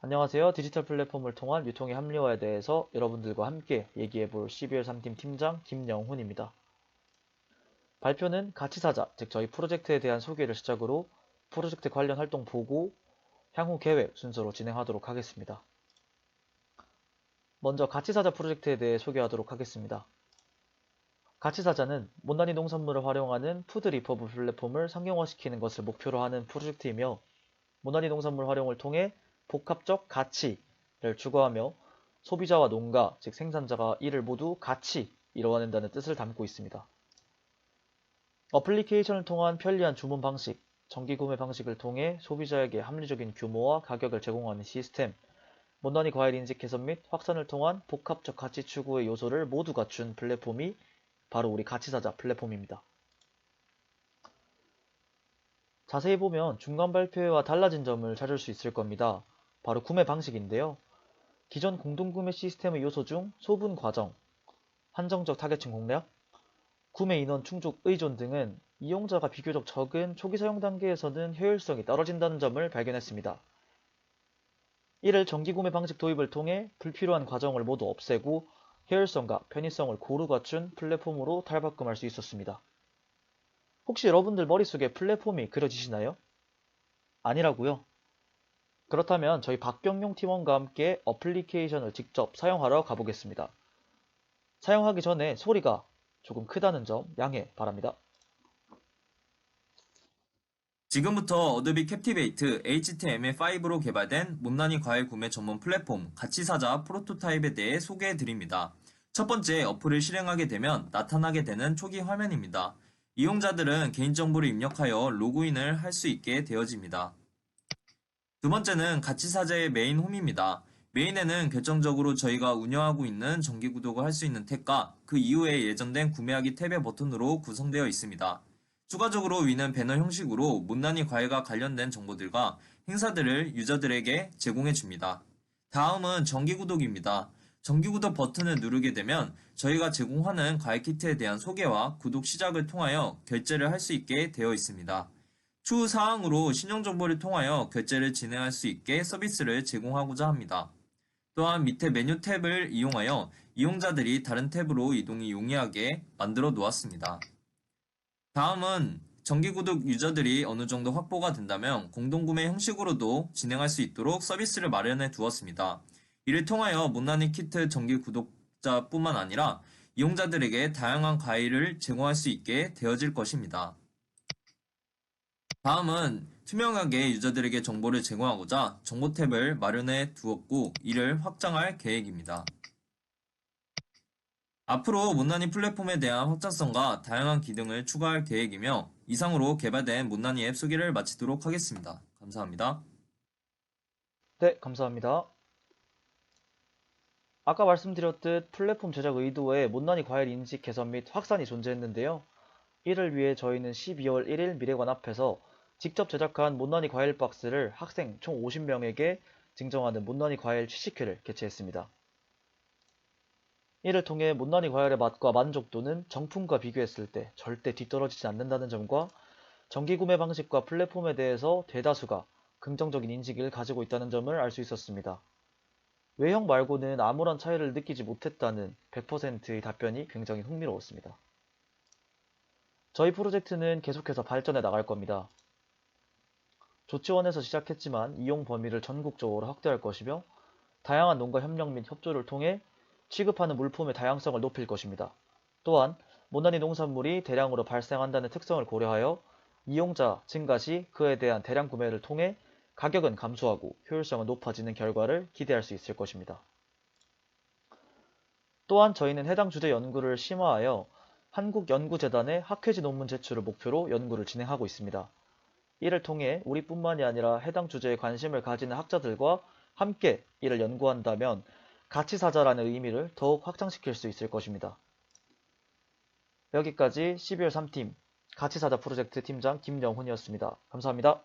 안녕하세요. 디지털 플랫폼을 통한 유통의 합리화에 대해서 여러분들과 함께 얘기해볼 12월 3팀 팀장 김영훈입니다. 발표는 가치사자, 즉 저희 프로젝트에 대한 소개를 시작으로 프로젝트 관련 활동 보고, 향후 계획 순서로 진행하도록 하겠습니다. 먼저 가치사자 프로젝트에 대해 소개하도록 하겠습니다. 가치사자는 못난이 농산물을 활용하는 푸드 리퍼브 플랫폼을 상용화시키는 것을 목표로 하는 프로젝트이며 못난이 농산물 활용을 통해 복합적 가치를 추구하며 소비자와 농가, 즉 생산자가 이를 모두 같이 이뤄낸다는 뜻을 담고 있습니다. 어플리케이션을 통한 편리한 주문 방식, 정기 구매 방식을 통해 소비자에게 합리적인 규모와 가격을 제공하는 시스템, 못난이 과일 인식 개선 및 확산을 통한 복합적 가치 추구의 요소를 모두 갖춘 플랫폼이 바로 우리 가치사자 플랫폼입니다. 자세히 보면 중간 발표회와 달라진 점을 찾을 수 있을 겁니다. 바로 구매 방식인데요. 기존 공동구매 시스템의 요소 중 소분 과정, 한정적 타겟층 공략, 구매 인원 충족 의존 등은 이용자가 비교적 적은 초기 사용 단계에서는 효율성이 떨어진다는 점을 발견했습니다. 이를 정기 구매 방식 도입을 통해 불필요한 과정을 모두 없애고 효율성과 편의성을 고루 갖춘 플랫폼으로 탈바꿈할 수 있었습니다. 혹시 여러분들 머릿속에 플랫폼이 그려지시나요? 아니라고요? 그렇다면 저희 박경용 팀원과 함께 어플리케이션을 직접 사용하러 가보겠습니다. 사용하기 전에 소리가 조금 크다는 점 양해 바랍니다. 지금부터 어도비 캡티베이트 HTML5로 개발된 못난이 과일 구매 전문 플랫폼 가치사자 프로토타입에 대해 소개해 드립니다. 첫 번째 어플을 실행하게 되면 나타나게 되는 초기 화면입니다. 이용자들은 개인정보를 입력하여 로그인을 할 수 있게 되어집니다. 두 번째는 가치사자의 메인 홈입니다. 메인에는 결정적으로 저희가 운영하고 있는 정기 구독을 할 수 있는 탭과 그 이후에 예정된 구매하기 탭의 버튼으로 구성되어 있습니다. 추가적으로 위는 배너 형식으로 못난이 과일과 관련된 정보들과 행사들을 유저들에게 제공해 줍니다. 다음은 정기 구독입니다. 정기 구독 버튼을 누르게 되면 저희가 제공하는 과일 키트에 대한 소개와 구독 시작을 통하여 결제를 할 수 있게 되어 있습니다. 추후 사항으로 신용정보를 통하여 결제를 진행할 수 있게 서비스를 제공하고자 합니다. 또한 밑에 메뉴 탭을 이용하여 이용자들이 다른 탭으로 이동이 용이하게 만들어 놓았습니다. 다음은 정기구독 유저들이 어느 정도 확보가 된다면 공동구매 형식으로도 진행할 수 있도록 서비스를 마련해 두었습니다. 이를 통하여 못난이 키트 정기 구독자뿐만 아니라 이용자들에게 다양한 과일을 제공할 수 있게 되어질 것입니다. 다음은 투명하게 유저들에게 정보를 제공하고자 정보 탭을 마련해 두었고 이를 확장할 계획입니다. 앞으로 못난이 플랫폼에 대한 확장성과 다양한 기능을 추가할 계획이며 이상으로 개발된 못난이 앱 소개를 마치도록 하겠습니다. 감사합니다. 네, 감사합니다. 아까 말씀드렸듯 플랫폼 제작 의도에 못난이 과일 인식 개선 및 확산이 존재했는데요. 이를 위해 저희는 12월 1일 미래관 앞에서 직접 제작한 못난이 과일 박스를 학생 총 50명에게 증정하는 못난이 과일 취식회를 개최했습니다. 이를 통해 못난이 과일의 맛과 만족도는 정품과 비교했을 때 절대 뒤떨어지지 않는다는 점과 정기 구매 방식과 플랫폼에 대해서 대다수가 긍정적인 인식을 가지고 있다는 점을 알 수 있었습니다. 외형 말고는 아무런 차이를 느끼지 못했다는 100%의 답변이 굉장히 흥미로웠습니다. 저희 프로젝트는 계속해서 발전해 나갈 겁니다. 조치원에서 시작했지만 이용 범위를 전국적으로 확대할 것이며 다양한 농가 협력 및 협조를 통해 취급하는 물품의 다양성을 높일 것입니다. 또한 못난이 농산물이 대량으로 발생한다는 특성을 고려하여 이용자 증가 시 그에 대한 대량 구매를 통해 가격은 감소하고 효율성은 높아지는 결과를 기대할 수 있을 것입니다. 또한 저희는 해당 주제 연구를 심화하여 한국연구재단의 학회지 논문 제출을 목표로 연구를 진행하고 있습니다. 이를 통해 우리뿐만이 아니라 해당 주제에 관심을 가지는 학자들과 함께 이를 연구한다면 가치사자라는 의미를 더욱 확장시킬 수 있을 것입니다. 여기까지 12월 3팀 가치사자 프로젝트 팀장 김영훈이었습니다. 감사합니다.